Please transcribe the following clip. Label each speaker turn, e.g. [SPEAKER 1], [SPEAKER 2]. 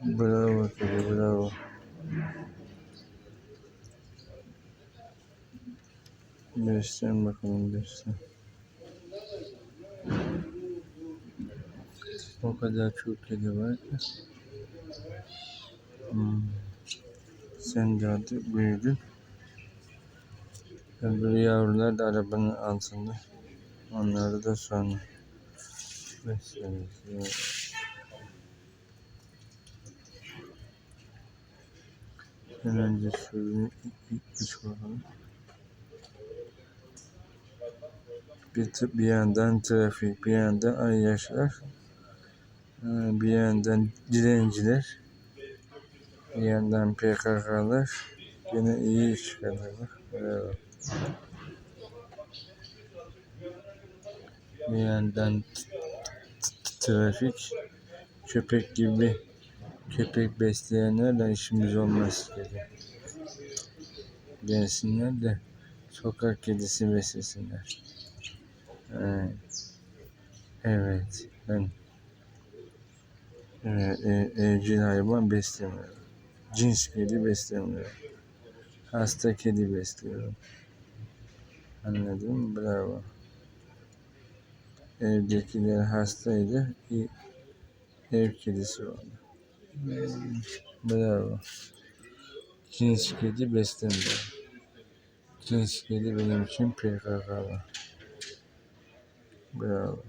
[SPEAKER 1] Bravo kedi bravo. Beslen bakalım beslen. O kadar çok kedi var ki. Hmm. Sen de hadi büyüdün. Öbür yavrular da arabanın altında. Onları da sonra besleriz. En önce suyunu iç bakalım. Bir, bir yandan trafik, bir yandan ayyaşlar, ee, bir yandan dilenciler, bir yandan PKK'lar. Yine iyi iş çıkarıyorlar. Bravo. Bir yandan trafik, köpek gibi köpek besleyenlerle işimiz olmaz dedi. Gelsinler de sokak kedisi beslesinler. Evet. Ben evet, e, evcil hayvan beslemiyorum. Cins kedi beslemiyorum. Hasta kedi besliyorum. Anladın mı? Bravo. Evdekiler hastaydı. Ev kedisi oldu. Bravo. Cins kedi beslemiyorum. Cins kedi benim için PKK'lı. Bravo.